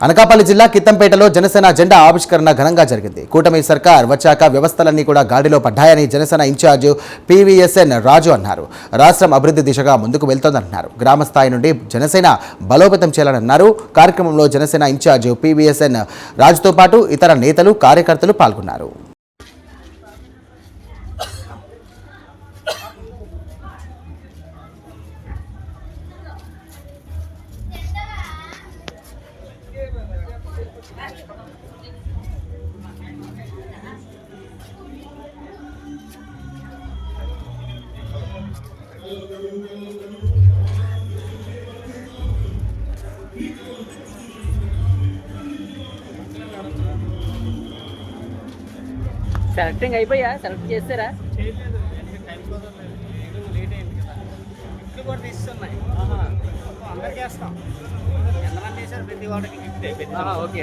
అనకాపల్లి జిల్లా కిత్తంపేటలో జనసేన జెండా ఆవిష్కరణ ఘనంగా జరిగింది. కూటమి సర్కార్ వచ్చాక వ్యవస్థలన్నీ కూడా గాడిలో పడ్డాయని జనసేన ఇన్ఛార్జ్ పివిఎస్ఎన్ రాజు అన్నారు. రాష్ట్రం అభివృద్ధి దిశగా ముందుకు వెళ్తోందన్నారు. గ్రామ స్థాయి నుండి జనసేన బలోపేతం చేయాలన్నారు. కార్యక్రమంలో జనసేన ఇన్ఛార్జ్ పివిఎస్ఎన్ రాజుతో పాటు ఇతర నేతలు కార్యకర్తలు పాల్గొన్నారు. సెలెక్టింగ్ అయిపోయా? సెలెక్ట్ చేస్తారా? అందరికి వేస్తాం. ఎంతమంది వేసారు ప్రతి వాడికి గిఫ్ట్. ఓకే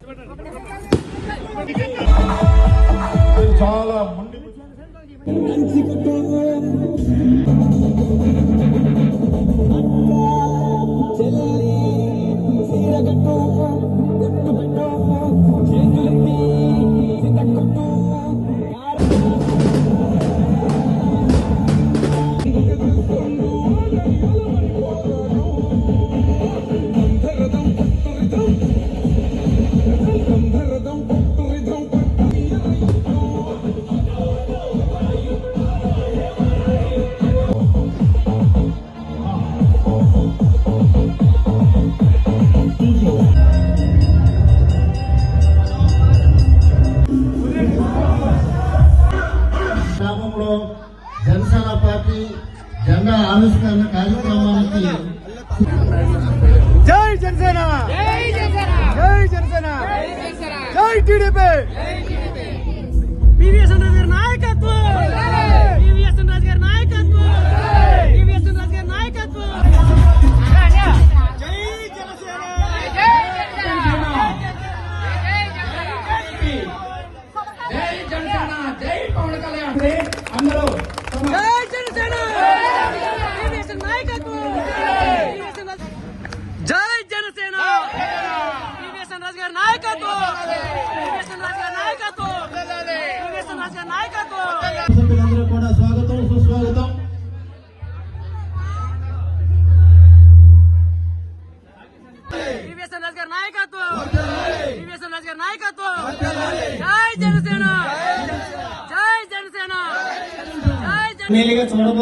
아, 몰리고 జెండా ఆవిష్కరణ కార్యక్రమానికి జై జనసేన! జై జనసేన! జై టీడీపీ! పివిఎస్ రాజు గారి నాయకత్వం! పివిఎస్ రాజు గారి నాయకత్వం! పివిఎస్ రాజు గారి నాయకత్వం! జై జనసేన! జై జనసేన! సభ్యులందరూ కూడా స్వాగతం సుస్వాగతం. నాయకత్వం. నాయకత్వం. జై జనసేన. జై జనసేన. జై జన నీలిగా చూడబో